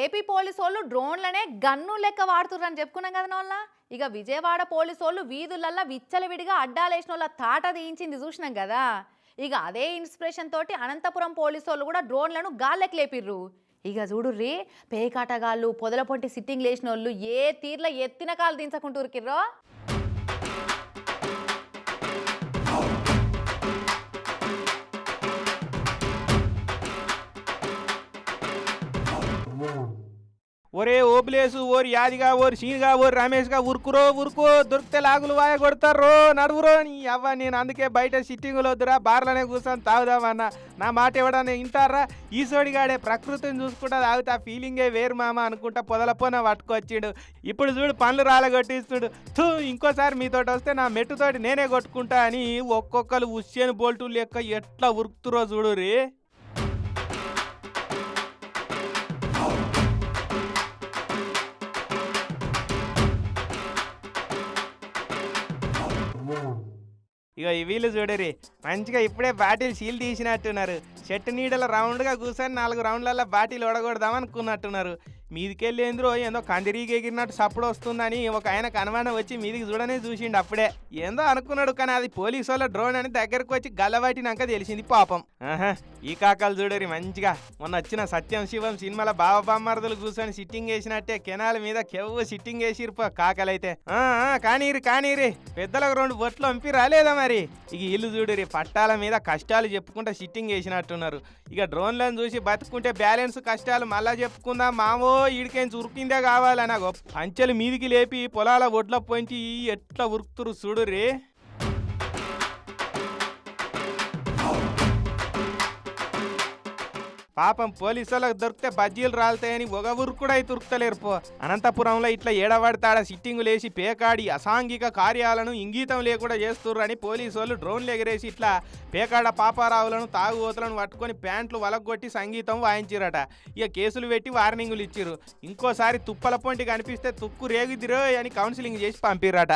AP police వాళ్ళు డ్రోన్లనే gun లెక్క వాడుతున్నారని చెప్పుకున్నాం కదా వాళ్ళ ఇక విజయవాడ పోలీసు వాళ్ళు వీధులల్లా విచ్చలవిడిగా అడ్డాలేసిన వాళ్ళ తాట తీయించింది చూసినాం కదా? ఇక అదే ఇన్స్పిరేషన్ తోటి అనంతపురం పోలీసు వాళ్ళు కూడా డ్రోన్లను గాల్లెకి లేపిర్రు. ఇక చూడుర్రి పేకాటగాళ్ళు పొదల పొంటి సిట్టింగ్ లేచిన వాళ్ళు ఏ తీర్ల ఎత్తిన కాలు దించకుంటూరుకిర్రో ఒరే ఓబులేసు ఓరి యాదిగా ఓరి సీనిగా ఓరి రమేష్గా ఉరుకురో ఉరుకు దొరికితే లాగులు వాయ కొడతారు నడువురో. నీ అవ్వ నేను అందుకే బయట సిట్టింగులు వద్దురా బార్లోనే కూర్చొని తాగుదామన్న. నా మాట ఎవడన్నా వింటారా? ఈసోడిగాడే ప్రకృతిని చూసుకుంటా తాగుతా ఫీలింగే వేరు మామ అనుకుంటా పొదలపోన పట్టుకొచ్చిండు. ఇప్పుడు చూడు పనులు రాలగొట్టిస్తుడు. తూ ఇంకోసారి మీతోటి వస్తే నా మెట్టుతోటి నేనే కొట్టుకుంటా అని ఒక్కొక్కరు ఉస్సేను బోల్టు లెక్క ఎట్లా ఉరుకుతురో చూడు రే. ఇక ఈ వీళ్ళు చూడరి. మంచిగా ఇప్పుడే బాటిల్ సీల్ తీసినట్టున్నారు. చెట్టు నీడల రౌండ్గా కూర్చొని నాలుగు రౌండ్లలో బాటిల్ ఒడగొడదాం అనుకున్నట్టున్నారు మీదికెళ్ళి ఏంద్రో ఏందో కందిరీకి ఎగిరినట్టు సప్పుడు వస్తుందని ఒక ఆయనకు అనుమానం వచ్చి మీదికి చూడనే చూసిండు అప్పుడే. ఏందో అనుకున్నాడు కానీ అది పోలీసు వాళ్ళ డ్రోన్ అని దగ్గరకు వచ్చి గల్లబట్టినాక తెలిసింది పాపం. ఆహా ఈ కాకాలు చూడరి మంచిగా. మొన్న వచ్చిన సత్యం శివం సినిమాల బాబా బామ్మర్దులు కూర్చొని సిట్టింగ్ వేసినట్టే కెనాల మీద కెవ్వు సిట్టింగ్ వేసిరు కాకలైతే. ఆ, కానీరి కానీరి. పెద్దలకు రెండు బొట్లు పంపి రాలేదా మరి? ఇక ఇల్లు చూడరి పట్టాల మీద కష్టాలు చెప్పుకుంటా సిట్టింగ్ వేసినట్టున్నారు. ఇక డ్రోన్లను చూసి బతుకుంటే బ్యాలెన్స్ కష్టాలు మళ్ళా చెప్పుకుందాం మావో ఈడికేం ఉరికిందే కావాలని పంచెలు మీదికి లేపి పొలాల ఒడ్ల పొంచి ఎట్లా ఉరుకుతురు చూడురి పాపం పోలీసులకు దొరికితే బజ్జీలు రాలుతాయని ఒక ఉరుకుడు అయితే ఉరుకుతలేరు పో. అనంతపురంలో ఇట్లా ఏడబడతాడ సిట్టింగులు వేసి పేకాడి అసాంఘిక కార్యాలను ఇంగీతం లేకుండా చేస్తుర్రని పోలీసు వాళ్ళు డ్రోన్లు ఎగరేసి ఇట్లా పేకాడ పాపారావులను తాగుబోతులను పట్టుకొని ప్యాంట్లు వలగొట్టి సంగీతం వాయించిరట. ఇక కేసులు పెట్టి వార్నింగులు ఇచ్చిర్రు. ఇంకోసారి తుప్పల పొంటి కనిపిస్తే తుక్కు రేగుదిరో అని కౌన్సిలింగ్ చేసి పంపిరట